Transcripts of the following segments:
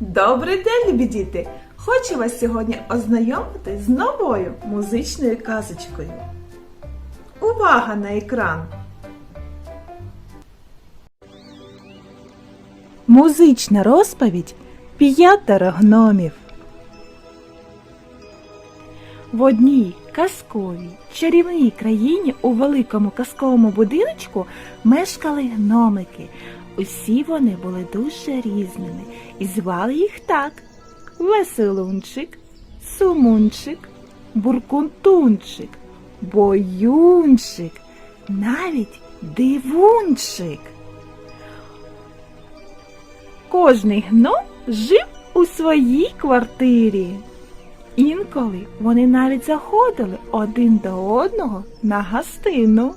Добрий день, любі діти! Хочу вас сьогодні ознайомити з новою музичною казочкою. Увага на екран! Музична розповідь П'ятеро гномів. В одній казковій чарівній країні у великому казковому будиночку мешкали гномики. Усі вони були дуже різними і звали їх так: Веселунчик, Сумунчик, Буркунтунчик, Боюнчик, навіть Дивунчик. Кожний гном жив у своїй квартирі. Інколи вони навіть заходили один до одного на гостину.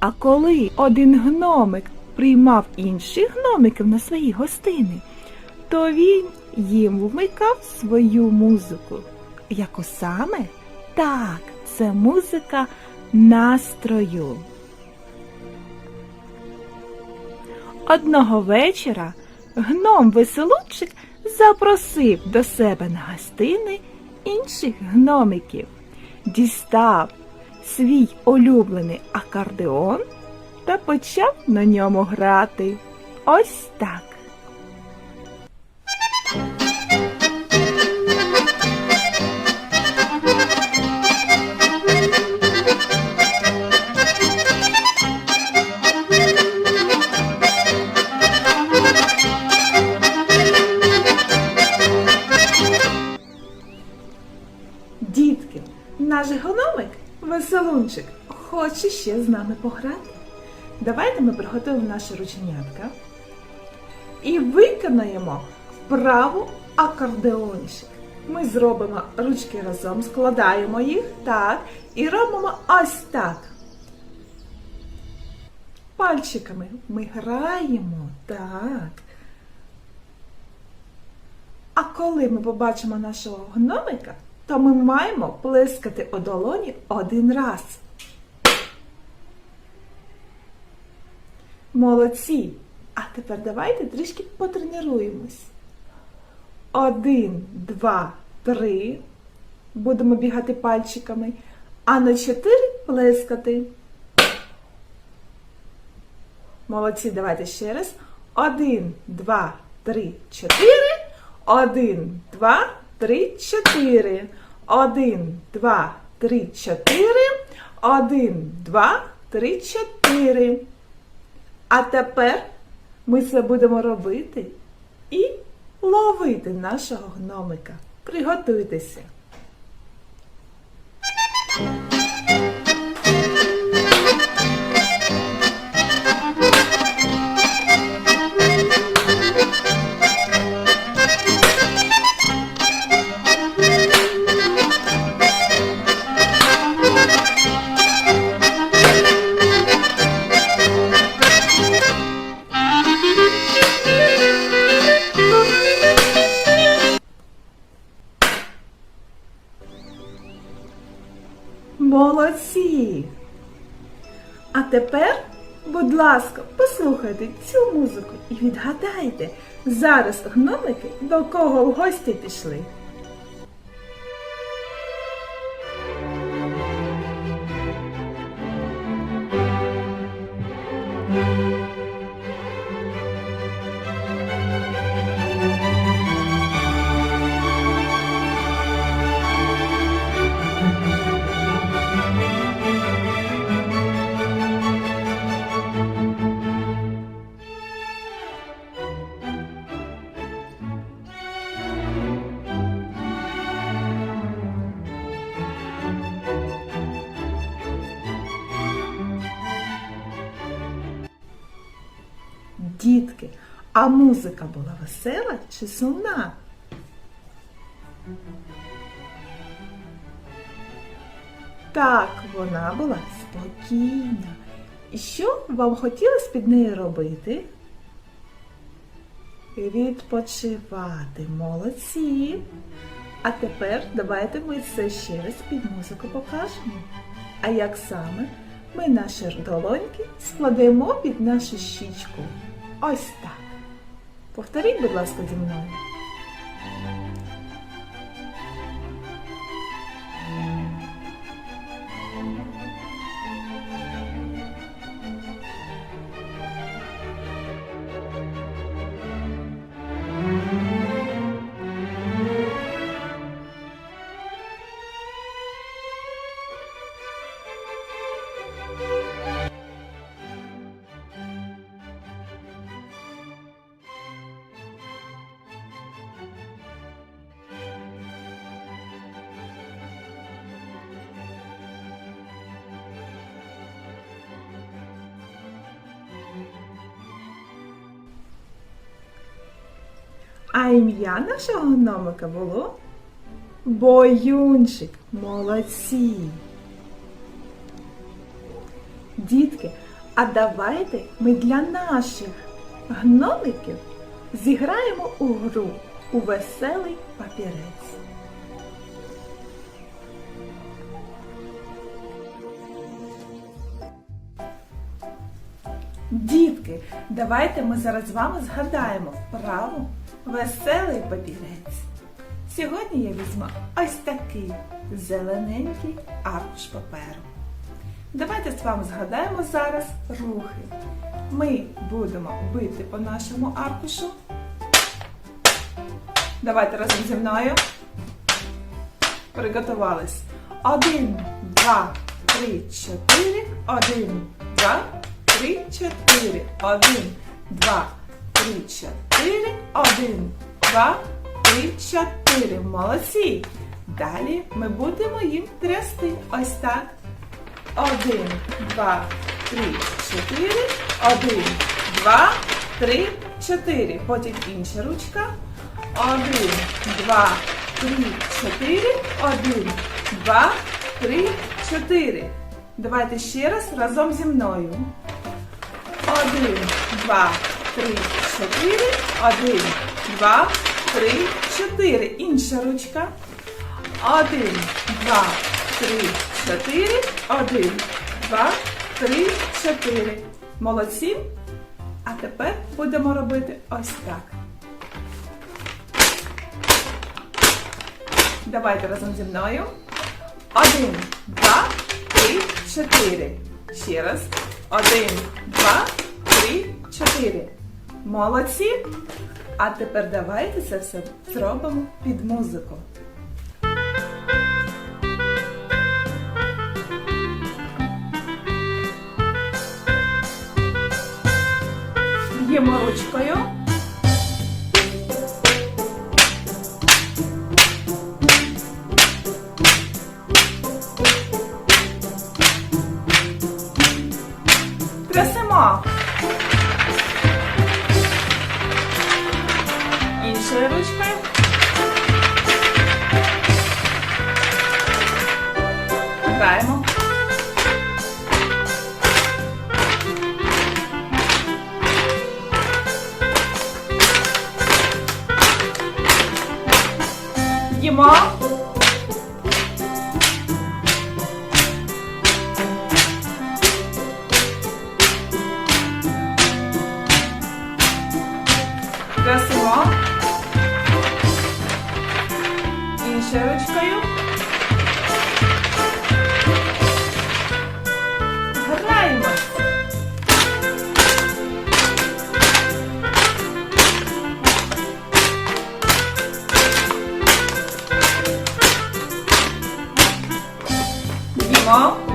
А коли один гномик приймав інших гномиків на свої гостини, то він їм вмикав свою музику. Яку саме? Так, це музика настрою. Одного вечора гном веселунчик запросив до себе на гостини інших гномиків, дістав свій улюблений акордеон та почав на ньому грати. Ось так. Дітки, наш гномик веселунчик хоче ще з нами пограти. Давайте ми приготуємо наші рученятка і виконаємо вправу акордеончик. Ми зробимо ручки разом, складаємо їх так і робимо ось так. Пальчиками ми граємо так. А коли ми побачимо нашого гномика, то ми маємо плескати у долоні один раз. Молодці! А тепер давайте трішки потренуємось. Один, два, три. Будемо бігати пальчиками. А на чотири плескати. Молодці, давайте ще раз. Один, два, три, чотири. Один, два, три, чотири. Один, два, три, чотири. Один, два, три, чотири. А тепер ми це будемо робити і ловити нашого гномика. Приготуйтеся. Тепер, будь ласка, послухайте цю музику і відгадайте, зараз гномики до кого в гості пішли. Дітки, а музика була весела чи сумна? Так, вона була спокійна. І що вам хотілося під нею робити? Відпочивати. Молодці. А тепер давайте ми це ще раз під музику покажемо. А як саме? Ми наші долоньки складемо під нашу щічку. Ось так. Повторіть, будь ласка, зі мною. А ім'я нашого гномика було Боюнчик. Молодці. Дітки, а давайте ми для наших гномиків зіграємо у гру у веселий папірець. Дітки, давайте ми зараз з вами згадаємо вправу веселий папірець. Сьогодні я візьму ось такий зелененький аркуш паперу. Давайте з вами згадаємо зараз рухи. Ми будемо бити по нашому аркушу. Давайте разом зі мною. Приготувались. Один, два, три, чотири. Один, два, три, чотири. Один, два, три, чотири. Один, два, три, чотири. Молодці. Далі ми будемо їм трясти. Ось так. Один, два, три, чотири. Один, два, три, чотири. Потім інша ручка. Один, два, три, чотири. Один, два, три, чотири. Давайте ще раз разом зі мною. Один, два, три, чотири. Один, два, три, чотири. Інша ручка. Один, два, три, чотири. Один, два, три, чотири. Молодці. А тепер будемо робити ось так. Давайте разом зі мною. Один, два, три, чотири. Ще раз. Один, два, три, чотири. Молодці. А тепер давайте це все зробимо під музику. Є ручкою. mó. Desce mó. Encheu de canhão. 안녕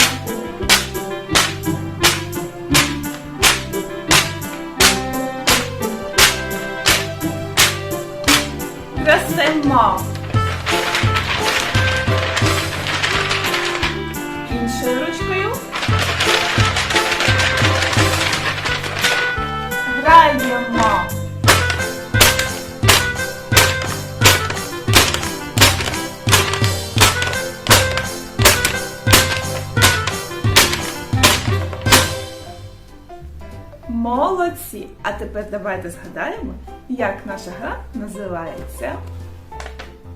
Молодці! А тепер давайте згадаємо, як наша гра називається.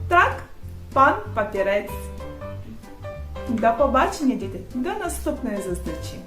Так, пан папірець. До побачення, діти! До наступної зустрічі!